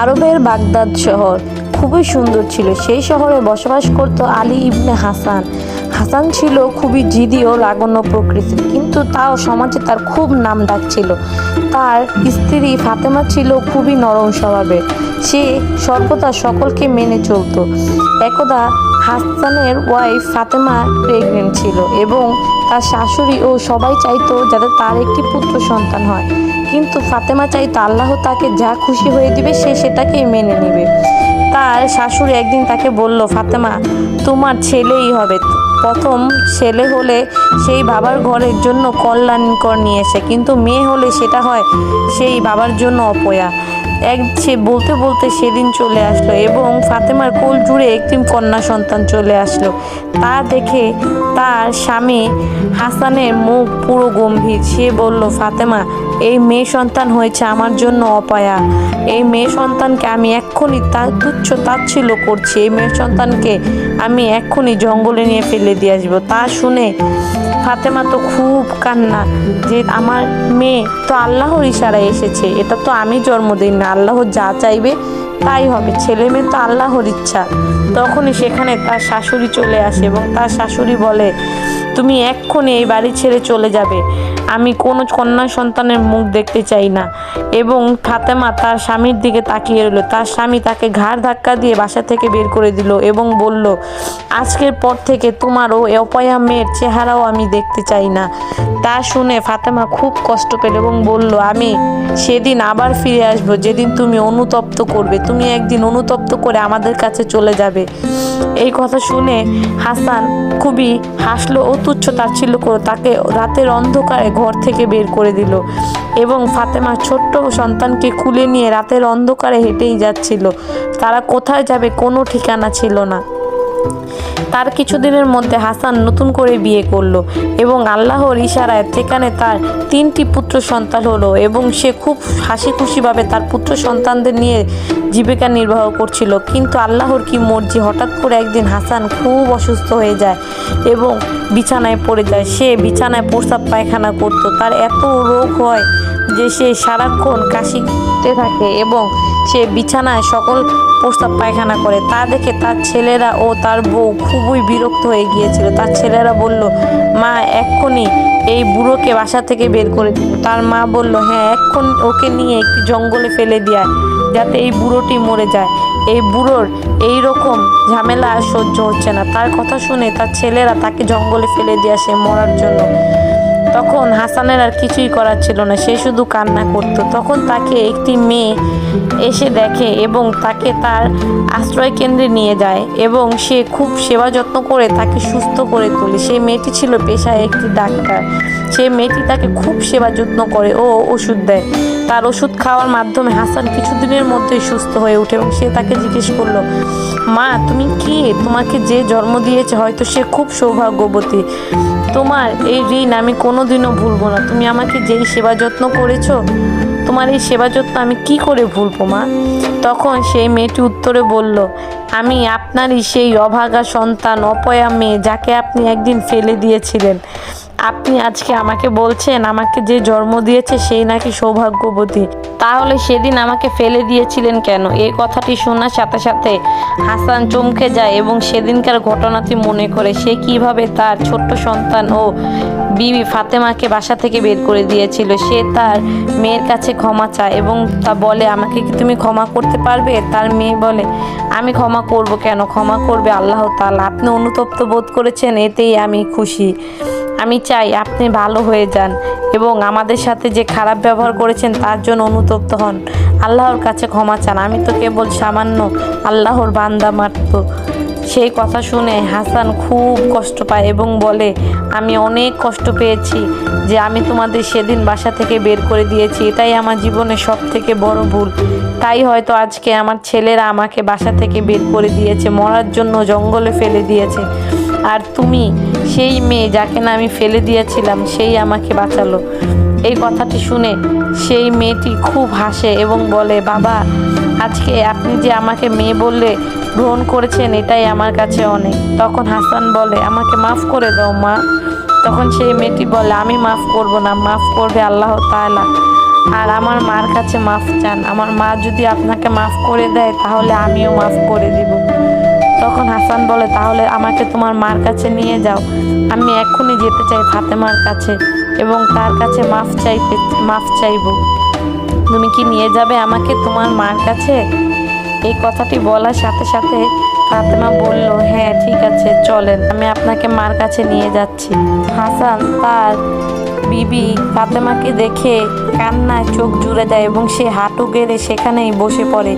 আরবের বাগদাদ শহর। খুবই সুন্দর ছিল। সেই শহরে বসবাস করত আলী ইবনে হাসান। হাসান ছিল খুবই জিদি ও লাগণ্য প্রকৃতির, কিন্তু তাও সমাজে তার খুব নাম ডাক ছিল। তার স্ত্রী ফাতেমা ছিল খুবই নরম স্বভাবের। সে সর্বদা সকলকে মেনে চলতো। একদা হাসানের ওয়াইফ ফাতেমা প্রেগনেন্ট ছিল এবং তার শাশুড়ি ও সবাই চাইতো যাতে তার একটি পুত্র সন্তান হয়। কিন্তু ফাতেমা চাইতো আল্লাহ তাকে যা খুশি হয়ে দিবে, সে সেটাকেই মেনে নেবে। তার শাশুড়ি একদিন তাকে বলল, ফাতেমা, তোমার ছেলেই হবে। প্রথম ছেলে হলে সেই বাবার ঘরের জন্য কল্যাণকর নিয়ে এসে, কিন্তু মেয়ে হলে সেটা হয় সেই বাবার জন্য অপয়া। এক সে বলতে বলতে সেদিন চলে আসলো এবং ফাতেমার কোল জুড়ে একটি কন্যা সন্তান চলে আসলো। তা দেখে তার স্বামী হাসানের মুখ পুরো গম্ভীর। সে বলল, ফাতেমা, এই মেয়ে সন্তান হয়েছে আমার জন্য অপায়া। এই মেয়ে সন্তানকে আমি এক্ষুনি তার তুচ্ছ তাচ্ছিল্য করছি। এই মেয়ে সন্তানকে আমি এক্ষুনি জঙ্গলে নিয়ে ফেলে দিয়ে আসব। তা শুনে ফাতেমা তো খুব কান্না যে আমার মেয়ে তো আল্লাহর ইশারায় এসেছে, এটা তো আমি জন্ম দিই না, আল্লাহ যা চাইবে তাই হবে। ছেলে মেয়ে তো আল্লাহর ইচ্ছা। তখনই সেখানে তার শাশুড়ি চলে আসে এবং তার শাশুড়ি বলে, তুমি এক্ষণে এই বাড়ি ছেড়ে চলে যাবে। আমি কোনো কন্যা সন্তানের মুখ দেখতে চাই না। এবং ফাতেমা তার স্বামীর দিকে তাকিয়ে রইল। তার স্বামী তাকে ঘাড় ধাক্কা দিয়ে বাসা থেকে বের করে দিল এবং বলল, আজকের পর থেকে তোমার ও অপয়া মেয়ের চেহারাও আমি দেখতে চাই না। তা শুনে ফাতেমা খুব কষ্ট পেল এবং বলল, আমি সেদিন আবার ফিরে আসব, যেদিন তুমি অনুতপ্ত করবে। তুমি একদিন অনুতপ্ত করে আমাদের কাছে চলে যাবে। এই কথা শুনে হাসান খুবই হাসলো ও তুচ্ছ তাচ্ছিল্য করে তাকে রাতের অন্ধকারে ঘর থেকে বের করে দিল। এবং ফাতেমা ছোট্ট সন্তানকে কুলে নিয়ে রাতের অন্ধকারে হেঁটেই যাচ্ছিল। তারা কোথায় যাবে কোনো ঠিকানা ছিল না। তার কিছুদিনের মধ্যে হাসান নতুন করে বিয়ে করল এবং আল্লাহর ইশারায় সেখানে তার তিনটি পুত্র সন্তান হলো এবং সে খুব হাসি খুশিভাবে তার পুত্র সন্তানদের নিয়ে জীবিকা নির্বাহ করছিল। কিন্তু আল্লাহর কি মর্জি, হঠাৎ করে একদিন হাসান খুব অসুস্থ হয়ে যায় এবং বিছানায় পড়ে যায়। সে বিছানায় প্রস্রাব পায়খানা করতো। তার এত রোগ হয় যে সে সারাক্ষণ কাশিতে থাকে এবং সে বিছানায় সকল প্রস্তাব পায়খানা করে, তা দেখে তার ছেলেরা ও তার বউ খুবই বিরক্ত হয়ে গিয়েছিল। তার ছেলেরা বলল, মা, এক্ষুনি এই বুড়োকে বাসা থেকে বের করে তার মা বলল হ্যাঁ এক্ষুনি ওকে নিয়ে একটি জঙ্গলে ফেলে দেয় যাতে এই বুড়োটি মরে যায়। এই বুড়োর এই রকম ঝামেলা আর সহ্য হচ্ছে না। তার কথা শুনে তার ছেলেরা তাকে জঙ্গলে ফেলে দিয়ে আসে মরার জন্য। তখন হাসানের আর কিছুই করার ছিল না। সে শুধু কান্না করতো। তখন তাকে একটি মেয়ে এসে দেখে এবং তাকে তার আশ্রয় কেন্দ্রে নিয়ে যায় এবং সে খুব সেবা যত্ন করে তাকে সুস্থ করে তোলে। সেই মেয়েটি ছিল পেশায় একটি ডাক্তার। সেই মেয়েটি তাকে খুব সেবা যত্ন করে ও ওষুধ দেয়। তার ওষুধ খাওয়ার মাধ্যমে হাসান কিছুদিনের মধ্যেই সুস্থ হয়ে ওঠে এবং সে তাকে জিজ্ঞেস করল, মা, তুমি কি? তোমাকে যে জন্ম দিয়েছে হয়তো সে খুব সৌভাগ্যবতী। তোমার এই ঋণ আমি কোনোদিনও ভুলবো না। তুমি আমাকে যেই সেবা যত্ন করেছ, তোমার এই সেবা যত্ন আমি কি করে ভুলবো, মা? তখন সেই মেয়েটি উত্তরে বলল, আমি আপনারই সেই অভাগা সন্তান, অপয়া মেয়ে যাকে আপনি একদিন ফেলে দিয়েছিলেন। আপনি আজকে আমাকে বলছেন, আমাকে যে জন্ম দিয়েছে সেই নাকি সৌভাগ্যবতী। তাহলে সেদিন আমাকে ফেলে দিয়েছিলেন কেন? এই কথাটি শোনার সাথে সাথে হাসান চমকে যায় এবং সেদিনকার ঘটনাটি মনে করে। সে কীভাবে তার ছোট্ট সন্তান ও বিবি ফাতেমাকে বাসা থেকে বের করে দিয়েছিল? সে তার মেয়ের কাছে ক্ষমা চায় এবং তা বলে, আমাকে কি তুমি ক্ষমা করতে পারবে? তার মেয়ে বলে, আমি ক্ষমা করব কেন? ক্ষমা করবে আল্লাহ তাআলা। আপনি অনুতপ্ত বোধ করেছেন, এতেই আমি খুশি। আমি চাই আপনি ভালো হয়ে যান এবং আমাদের সাথে যে খারাপ ব্যবহার করেছেন তার জন্য অনুতপ্ত হন। আল্লাহর কাছে ক্ষমা চান। আমি তো কেবল সামান্য আল্লাহর বান্দা মাত্র। সেই কথা শুনে হাসান খুব কষ্ট পায় এবং বলে, আমি অনেক কষ্ট পেয়েছি যে আমি তোমাদের সেদিন বাসা থেকে বের করে দিয়েছি। এটাই আমার জীবনে সব থেকে বড় ভুল। তাই হয়তো আজকে আমার ছেলেরা আমাকে বাসা থেকে বের করে দিয়েছে, মরার জন্য জঙ্গলে ফেলে দিয়েছে। আর তুমি সেই মেয়ে যাকে না আমি ফেলে দিয়েছিলাম, সেই আমাকে বাঁচালো। এই কথাটি শুনে সেই মেয়েটি খুব হাসে এবং বলে, বাবা, আজকে আপনি যে আমাকে মেয়ে বললে গ্রহণ করেছেন, এটাই আমার কাছে অনেক। তখন হাসান বলে, আমাকে মাফ করে দাও মা। তখন সেই মেয়েটি বলে, আমি মাফ করব না, মাফ করবে আল্লাহ তাআলা। আর আমার মার কাছে মাফ চান। আমার মা যদি আপনাকে মাফ করে দেয়, তাহলে আমিও মাফ করে দিব। তখন হাসান বলে, তাহলে আমাকে তোমার মার কাছে নিয়ে যাও। আমি এক্ষুনি যেতে চাই ফাতেমার কাছে এবং তার কাছে মাফ চাইতে, মাফ চাইব। তুমি কি নিয়ে যাবে আমাকে তোমার মার কাছে? এই কথাটি বলার সাথে সাথে ফাতেমা বলল হ্যাঁ ঠিক আছে, চলেন। আমি আপনাকে মার কাছে নিয়ে যাচ্ছি। হাসান তার বিবি ফাতেমাকে দেখে কান্নায় চোখ জুড়ে দেয় এবং সে হাঁটু গেড়ে সেখানেই বসে পড়ে।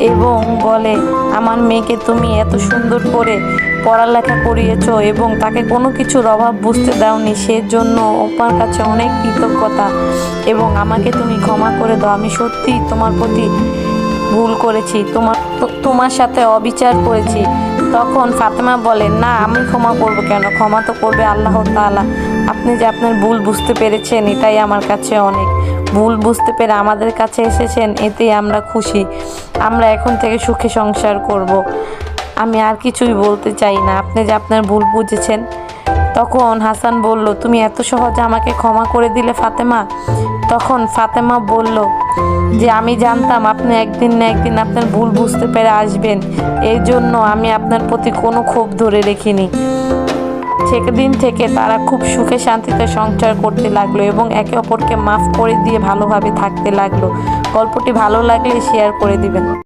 এবং বলে, আমার মেয়েকে তুমি এত সুন্দর করে পড়ালেখা করিয়েছ এবং তাকে কোনো কিছুর অভাব বুঝতে দাওনি, সেজন্য ওপার কাছে অনেক কৃতজ্ঞতা এবং আমাকে তুমি ক্ষমা করে দাও। আমি সত্যিই তোমার প্রতি ভুল করেছি, তোমার তোমার সাথে অবিচার করেছি। তখন ফাতেমা বলে, না, আমি ক্ষমা করব কেন? ক্ষমা তো করবে আল্লাহ তাআলা। আপনি যে আপনার ভুল বুঝতে পেরেছেন, এটাই আমার কাছে অনেক ভুল বুঝতে পেরে আমাদের কাছে এসেছেন, এতেই আমরা খুশি। আমরা এখন থেকে সুখে সংসার করব। আমি আর কিছুই বলতে চাই না। আপনি যে আপনার ভুল বুঝেছেন, তখন হাসান বলল, তুমি এত সহজে আমাকে ক্ষমা করে দিলে ফাতেমা? তখন ফাতেমা বলল, যে আমি জানতাম আপনি একদিন না একদিন আপনার ভুল বুঝতে পেরে আসবেন। এই জন্য আমি আপনার প্রতি কোনো ক্ষোভ ধরে রেখিনি সেদিন থেকে তারা খুব সুখে শান্তিতে সংসার করতে লাগল এবং একে অপরকে মাফ করে দিয়ে ভালোভাবে থাকতে লাগল। গল্পটি ভালো লাগলে শেয়ার করে দিবেন।